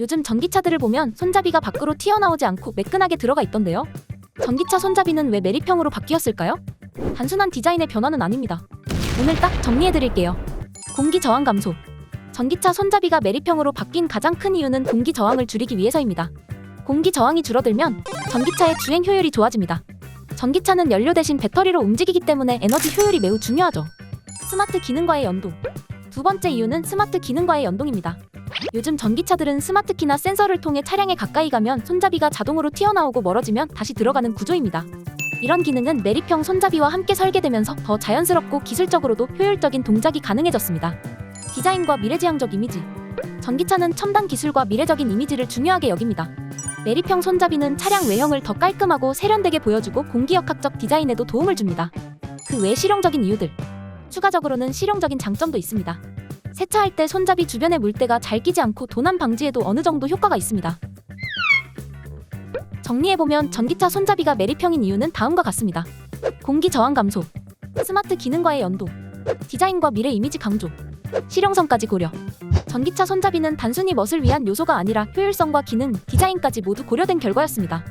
요즘 전기차들을 보면 손잡이가 밖으로 튀어나오지 않고 매끈하게 들어가 있던데요. 전기차 손잡이는 왜 메리평으로 바뀌었을까요? 단순한 디자인의 변화는 아닙니다. 오늘 딱 정리해드릴게요. 공기 저항 감소. 전기차 손잡이가 메리평으로 바뀐 가장 큰 이유는 공기 저항을 줄이기 위해서입니다. 공기 저항이 줄어들면 전기차의 주행 효율이 좋아집니다. 전기차는 연료 대신 배터리로 움직이기 때문에 에너지 효율이 매우 중요하죠. 스마트 기능과의 연동. 두 번째 이유는 스마트 기능과의 연동입니다. 요즘 전기차들은 스마트 키나 센서를 통해 차량에 가까이 가면 손잡이가 자동으로 튀어나오고 멀어지면 다시 들어가는 구조입니다. 이런 기능은 내리평 손잡이와 함께 설계되면서 더 자연스럽고 기술적으로도 효율적인 동작이 가능해졌습니다. 디자인과 미래지향적 이미지. 전기차는 첨단 기술과 미래적인 이미지를 중요하게 여깁니다. 내리평 손잡이는 차량 외형을 더 깔끔하고 세련되게 보여주고 공기역학적 디자인에도 도움을 줍니다. 그 외 실용적인 이유들. 추가적으로는 실용적인 장점도 있습니다. 세차할 때 손잡이 주변에 물때가 잘 끼지 않고 도난 방지에도 어느 정도 효과가 있습니다. 정리해보면 전기차 손잡이가 메리평인 이유는 다음과 같습니다. 공기 저항 감소, 스마트 기능과의 연동, 디자인과 미래 이미지 강조, 실용성까지 고려. 전기차 손잡이는 단순히 멋을 위한 요소가 아니라 효율성과 기능, 디자인까지 모두 고려된 결과였습니다.